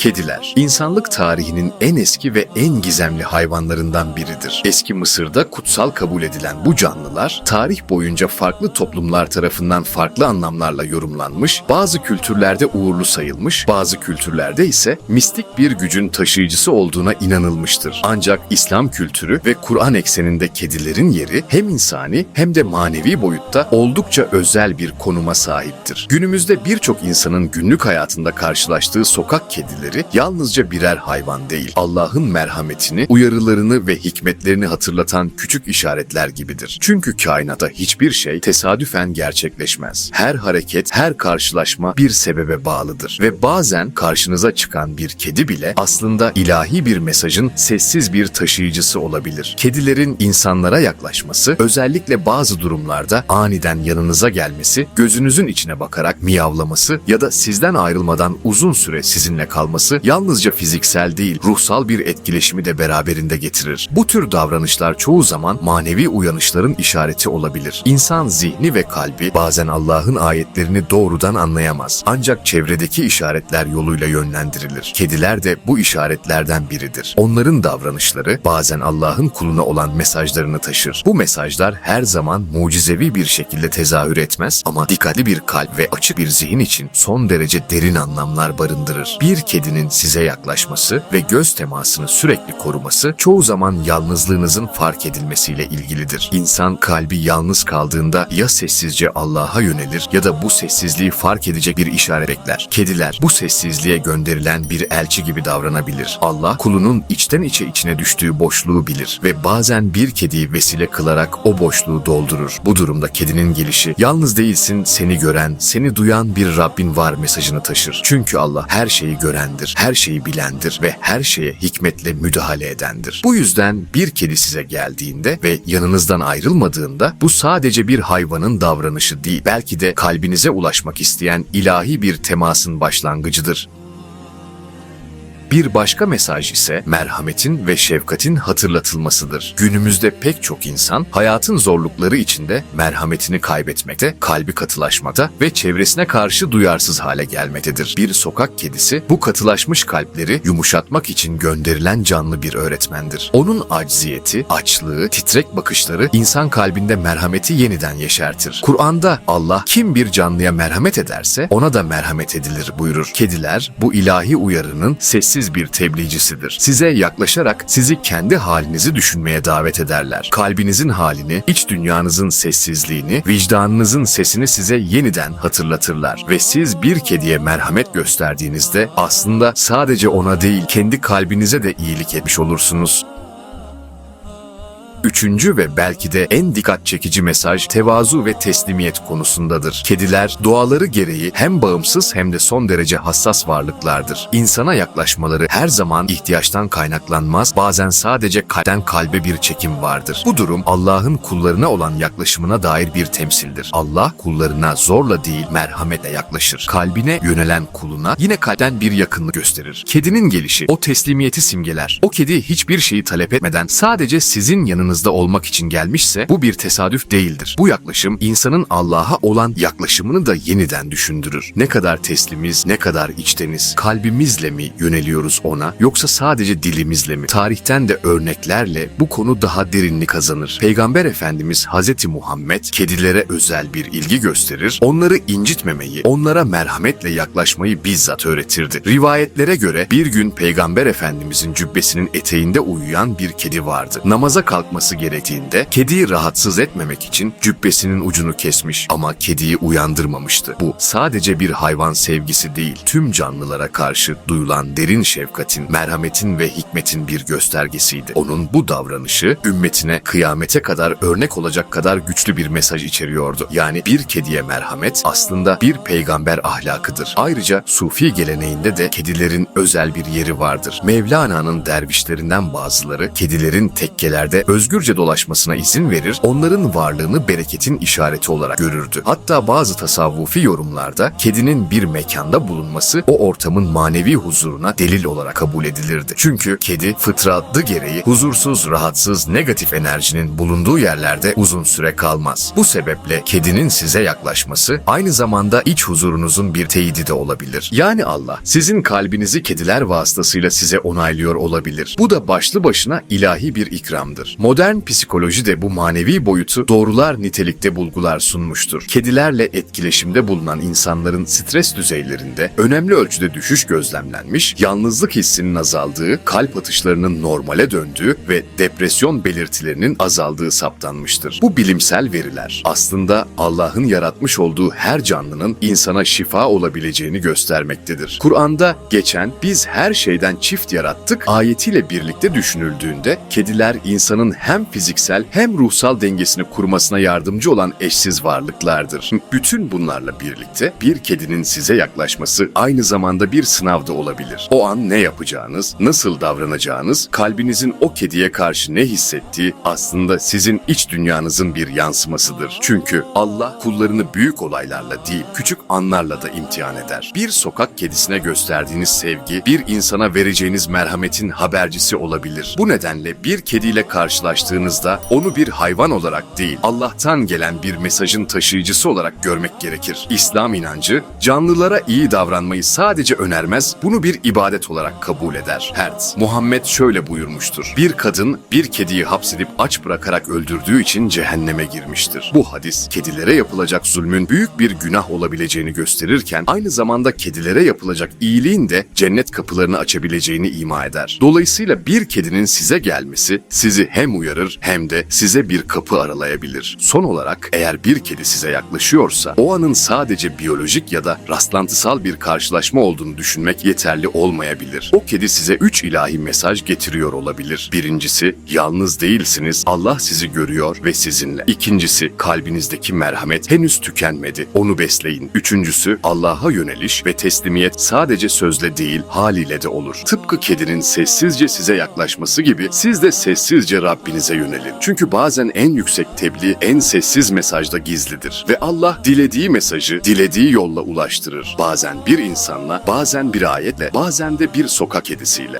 Kediler, insanlık tarihinin en eski ve en gizemli hayvanlarından biridir. Eski Mısır'da kutsal kabul edilen bu canlılar, tarih boyunca farklı toplumlar tarafından farklı anlamlarla yorumlanmış, bazı kültürlerde uğurlu sayılmış, bazı kültürlerde ise mistik bir gücün taşıyıcısı olduğuna inanılmıştır. Ancak İslam kültürü ve Kur'an ekseninde kedilerin yeri hem insani hem de manevi boyutta oldukça özel bir konuma sahiptir. Günümüzde birçok insanın günlük hayatında karşılaştığı sokak kedileri yalnızca birer hayvan değil, Allah'ın merhametini, uyarılarını ve hikmetlerini hatırlatan küçük işaretler gibidir. Çünkü kainata hiçbir şey tesadüfen gerçekleşmez. Her hareket, her karşılaşma bir sebebe bağlıdır ve bazen karşınıza çıkan bir kedi bile aslında ilahi bir mesajın sessiz bir taşıyıcısı olabilir. Kedilerin insanlara yaklaşması, özellikle bazı durumlarda aniden yanınıza gelmesi, gözünüzün içine bakarak miyavlaması ya da sizden ayrılmadan uzun süre sizinle kalması yalnızca fiziksel değil, ruhsal bir etkileşimi de beraberinde getirir. Bu tür davranışlar çoğu zaman manevi uyanışların işareti olabilir. İnsan zihni ve kalbi bazen Allah'ın ayetlerini doğrudan anlayamaz. Ancak çevredeki işaretler yoluyla yönlendirilir. Kediler de bu işaretlerden biridir. Onların davranışları bazen Allah'ın kuluna olan mesajlarını taşır. Bu mesajlar her zaman mucizevi bir şekilde tezahür etmez ama dikkatli bir kalp ve açık bir zihin için son derece derin anlamlar barındırır. Bir kedinin size yaklaşması ve göz temasını sürekli koruması çoğu zaman yalnızlığınızın fark edilmesiyle ilgilidir. İnsan kalbi yalnız kaldığında ya sessizce Allah'a yönelir ya da bu sessizliği fark edecek bir işaret bekler. Kediler bu sessizliğe gönderilen bir elçi gibi davranabilir. Allah kulunun içten içe içine düştüğü boşluğu bilir ve bazen bir kediyi vesile kılarak o boşluğu doldurur. Bu durumda kedinin gelişi yalnız değilsin seni gören, seni duyan bir Rabbin var mesajını taşır. Çünkü Allah her şeyi görendir, her şeyi bilendir ve her şeye hikmetle müdahale edendir. Bu yüzden bir kedi size geldiğinde ve yanınızdan ayrılmadığında bu sadece bir hayvanın davranışı değil, belki de kalbinize ulaşmak isteyen ilahi bir temasın başlangıcıdır. Bir başka mesaj ise merhametin ve şefkatin hatırlatılmasıdır. Günümüzde pek çok insan hayatın zorlukları içinde merhametini kaybetmekte, kalbi katılaşmakta ve çevresine karşı duyarsız hale gelmektedir. Bir sokak kedisi bu katılaşmış kalpleri yumuşatmak için gönderilen canlı bir öğretmendir. Onun acziyeti, açlığı, titrek bakışları insan kalbinde merhameti yeniden yeşertir. Kur'an'da Allah kim bir canlıya merhamet ederse ona da merhamet edilir buyurur. Kediler bu ilahi uyarının sessiz bir tebliğcisidir. Size yaklaşarak sizi kendi halinizi düşünmeye davet ederler. Kalbinizin halini, iç dünyanızın sessizliğini, vicdanınızın sesini size yeniden hatırlatırlar. Ve siz bir kediye merhamet gösterdiğinizde aslında sadece ona değil kendi kalbinize de iyilik etmiş olursunuz. Üçüncü ve belki de en dikkat çekici mesaj tevazu ve teslimiyet konusundadır. Kediler doğaları gereği hem bağımsız hem de son derece hassas varlıklardır. İnsana yaklaşmaları her zaman ihtiyaçtan kaynaklanmaz, bazen sadece kalpten kalbe bir çekim vardır. Bu durum Allah'ın kullarına olan yaklaşımına dair bir temsildir. Allah kullarına zorla değil merhametle yaklaşır. Kalbine yönelen kuluna yine kalpten bir yakınlık gösterir. Kedinin gelişi o teslimiyeti simgeler. O kedi hiçbir şeyi talep etmeden sadece sizin yanınızda olmak için gelmişse bu bir tesadüf değildir. Bu yaklaşım insanın Allah'a olan yaklaşımını da yeniden düşündürür. Ne kadar teslimiz, ne kadar içteniz, kalbimizle mi yöneliyoruz ona yoksa sadece dilimizle mi? Tarihten de örneklerle bu konu daha derinlik kazanır. Peygamber Efendimiz Hz. Muhammed kedilere özel bir ilgi gösterir, onları incitmemeyi, onlara merhametle yaklaşmayı bizzat öğretirdi. Rivayetlere göre bir gün Peygamber Efendimizin cübbesinin eteğinde uyuyan bir kedi vardı. Namaza kalkması gerektiğinde kediyi rahatsız etmemek için cübbesinin ucunu kesmiş ama kediyi uyandırmamıştı. Bu sadece bir hayvan sevgisi değil, tüm canlılara karşı duyulan derin şefkatin, merhametin ve hikmetin bir göstergesiydi. Onun bu davranışı ümmetine kıyamete kadar örnek olacak kadar güçlü bir mesaj içeriyordu. Yani bir kediye merhamet aslında bir peygamber ahlakıdır. Ayrıca Sufi geleneğinde de kedilerin özel bir yeri vardır. Mevlana'nın dervişlerinden bazıları kedilerin tekkelerde özgür özgürce dolaşmasına izin verir, onların varlığını bereketin işareti olarak görürdü. Hatta bazı tasavvufi yorumlarda kedinin bir mekanda bulunması o ortamın manevi huzuruna delil olarak kabul edilirdi. Çünkü kedi fıtratı gereği huzursuz, rahatsız, negatif enerjinin bulunduğu yerlerde uzun süre kalmaz. Bu sebeple kedinin size yaklaşması aynı zamanda iç huzurunuzun bir teyidi de olabilir. Yani Allah sizin kalbinizi kediler vasıtasıyla size onaylıyor olabilir. Bu da başlı başına ilahi bir ikramdır. Modern psikoloji de bu manevi boyutu doğrular nitelikte bulgular sunmuştur. Kedilerle etkileşimde bulunan insanların stres düzeylerinde önemli ölçüde düşüş gözlemlenmiş, yalnızlık hissinin azaldığı, kalp atışlarının normale döndüğü ve depresyon belirtilerinin azaldığı saptanmıştır. Bu bilimsel veriler aslında Allah'ın yaratmış olduğu her canlının insana şifa olabileceğini göstermektedir. Kur'an'da geçen biz her şeyden çift yarattık ayetiyle birlikte düşünüldüğünde kediler insanın hem fiziksel hem ruhsal dengesini kurmasına yardımcı olan eşsiz varlıklardır. Bütün bunlarla birlikte bir kedinin size yaklaşması aynı zamanda bir sınav da olabilir. O an ne yapacağınız, nasıl davranacağınız, kalbinizin o kediye karşı ne hissettiği aslında sizin iç dünyanızın bir yansımasıdır. Çünkü Allah kullarını büyük olaylarla değil, küçük anlarla da imtihan eder. Bir sokak kedisine gösterdiğiniz sevgi, bir insana vereceğiniz merhametin habercisi olabilir. Bu nedenle bir kediyle karşılaştığınızda onu bir hayvan olarak değil, Allah'tan gelen bir mesajın taşıyıcısı olarak görmek gerekir. İslam inancı, canlılara iyi davranmayı sadece önermez, bunu bir ibadet olarak kabul eder. Hertz, Muhammed şöyle buyurmuştur. Bir kadın bir kediyi hapsedip aç bırakarak öldürdüğü için cehenneme girmiştir. Bu hadis, kedilere yapılacak zulmün büyük bir günah olabileceğini gösterirken, aynı zamanda kedilere yapılacak iyiliğin de cennet kapılarını açabileceğini ima eder. Dolayısıyla bir kedinin size gelmesi sizi hem uyarır hem de size bir kapı aralayabilir. Son olarak eğer bir kedi size yaklaşıyorsa o anın sadece biyolojik ya da rastlantısal bir karşılaşma olduğunu düşünmek yeterli olmayabilir. O kedi size üç ilahi mesaj getiriyor olabilir. Birincisi yalnız değilsiniz Allah sizi görüyor ve sizinle. İkincisi kalbinizdeki merhamet henüz tükenmedi onu besleyin. Üçüncüsü Allah'a yöneliş ve teslimiyet sadece sözle değil haliyle de olur. Tıpkı kedinin sessizce size yaklaşması gibi siz de sessizce Rabbinize yönelin. Çünkü bazen en yüksek tebliğ en sessiz mesajda gizlidir. Ve Allah dilediği mesajı dilediği yolla ulaştırır. Bazen bir insanla, bazen bir ayetle, bazen de bir sokak kedisiyle.